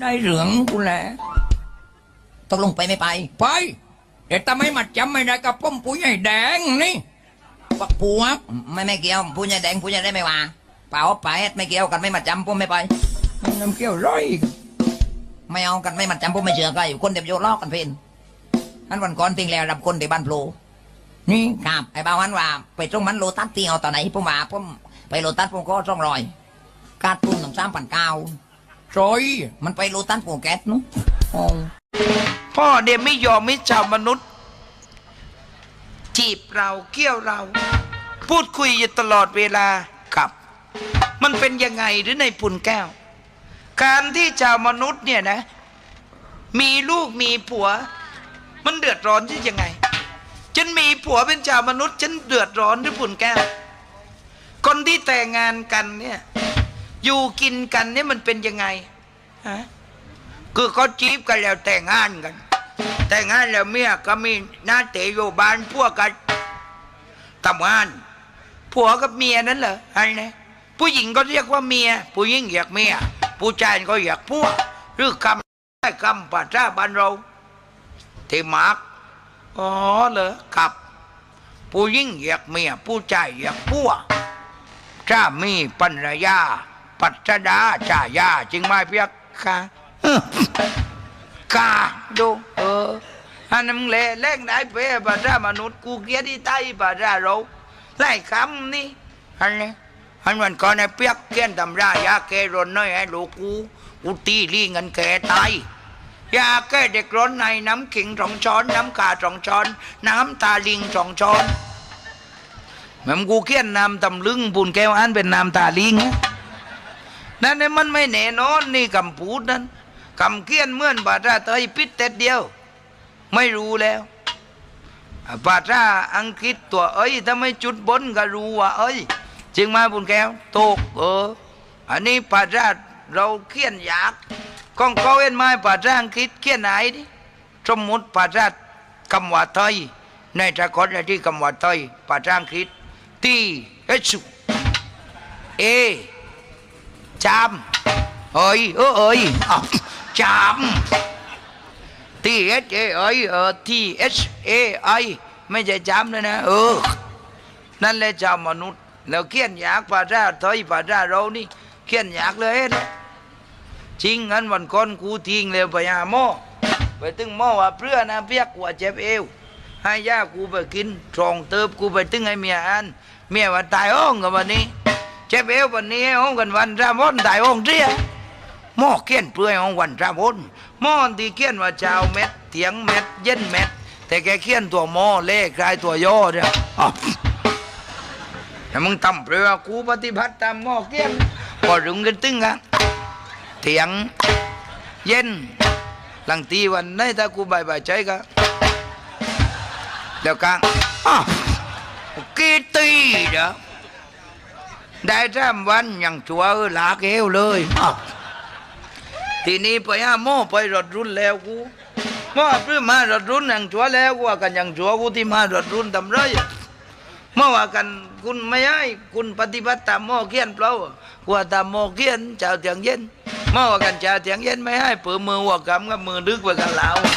ได้เหลืองกูแหละตกลงไปไม่ไป ไปแต่ทำไมมาจำไม่ได้กับป้อมปุ๋ยใหญ่แดงนี่ปักปัวไม่ไม่เกี่ยวผู้ใหญ่แดงผู้ใหญ่ได้ไม่ว่าเปล่าไปไม่เกี่ยวกันไม่มาจำผมไม่ไปน้ำเกี้ยวร้อยไม่เอากันไม่มาจำผมไม่เชื่อใครคนเดียวโยลอกกันเพนอันวันก่อนติงแล้วรับคนที่บ้านโพลนี่ครับไอ้บ่าววันว่า ไปตรงมันโลตัสที่เอาตอนไหนผมว่าผมไปโลตัสผมก็ต้องรอย การตุนหนึ่งสามพันเก้า ซอยมันไปโลตัสโปรแก๊สนู้นอ๋อพ่อเดียไม่ยอมให้ชาวมนุษย์ จีบเราเกี่ยวเรา พูดคุยอยู่ตลอดเวลาครับ มันเป็นยังไงหรือในปุ่นแก้ว การที่ชาวมนุษย์เนี่ยนะ มีลูกมีผัว มันเดือดร้อนที่ยังไงฉันมีผัวเป็นชาวมนุษย์ฉันเดือดร้อนหรือปุ่นแก้ว คนที่แต่งงานกันเนี่ย อยู่กินกันเนี่ยมันเป็นยังไงฮะคือเขาจีบกันแล้วแต่งงานกัน แต่งงานแล้วเมียก็มีหน้าเตะอยู่บ้านพวกกันทำงานผัวกับเมียนั่นเหรออะไรผู้หญิงก็เรียกว่าเมีย ผู้หญิงอยากเมีย ผู้ชายก็อยากผัวหรือคำได้คำปัจาบ้านเราที่มาร์กอ๋อเหรอครับ ผู้หญิงอยากเมีย ผู้ชายอยากผัวถ้ามีปัญญา ปัจจดาชายาจริงไหมเพียกค่ะกาดูเอออันนั้นมึงเละแรงได้เป้ภาษามนุษย์กูเกลียดที่ใต้ภาษาเราไล่คำนี่อันนี้อันวันก่อนไอ้เปียกเขียนตำรายาแกรนน้อยให้ลูกกูกูตีลี่เงินแกตายยาแก้เด็กร้อนในน้ำขิงสองช้อนน้ำกาสองช้อน น้ำตาลิงสองช้อนแม่มกูเขียนน้ำตำลึงบุญแก้วอันเป็นน้ำตาลิง นั่นเนี่ยมันไม่แน่นอนนี่คำพูดนั้นคำเขียนเหมื่อนบาทราเตยปิดเต็ดเดียว ไม่รู้แล้วบาทราอังกฤษตัวเอ้ยถ้าไม่จุดบนก็รู้ว่าเอ้ยจริงไหมาบุญแก้วตกเอออันนี้บาทราเราเขียนยากก้องเขาเอ็นไม้บาทราอังกฤษเขียนไหนดิสมมุติบาทราคำว่าไทยในตะกอนที่คำว่าไทยบาทราอังกฤษที่เอชเอ จำเอ้ยเออเอ้ยอ้าวจำ T H A เอ้ยเออ T H A I ไม่ใช่จำเลยนะ เออ นั่นแหละจำมนุษย์แล้วเขียนยากภาษาไทยภาษาเรานี่เขียนยากเลยนะจริงงั้นวันก่อนกูทิ้งเลยไปหาหมอไปตึงหมอว่าเพื่อนะเพียกว่าเจ็บเอวให้ย่ากูไปกินทรองเติบกูไปตึงให้เมียอันเมียว่าตายอ้องกับวันนี้ เจ็บเอววันนี้ห้องกันวันรามอนตายห้องเสียหม้อเขียนเปลือยห้องวันรามอนหม้อที่เขียนว่าเจ้าเม็ดเถียงเม็ดเย็นเม็ดแต่แกเขียนตัวหม้อเล่คลายตัวย่อเนี่ยอ้าวแต่มึงทำเปลือยกูปฏิบัติตามหม้อเขียนพอรุงกันตึงอะเถียงเย็นหลังตีวันไหนถ้ากูบายบายใจก็แล้วกันอ้าวกีตีเด้อ ได้สามวันยังชัวเออหลากเอวเลยอ้าวทีนี้ไปหาหม้อไปรถรุ่นแล้วกูหม้อเพื่อมารถรุ่นยังชัวแล้วกูว่ากันยังชัวกูที่มารถรุ่นทำไรอะหม้อว่ากันคุณไม่ให้คุณปฏิบัติตามหม้อเขียนเปล่ากูว่าตามหม้อเขียนเจ้าเตียงเย็นหม้อว่ากันเจ้าเตียงเย็นไม่ให้เปิดมือหัวกำกับมือดึกไปกันแล้วอะ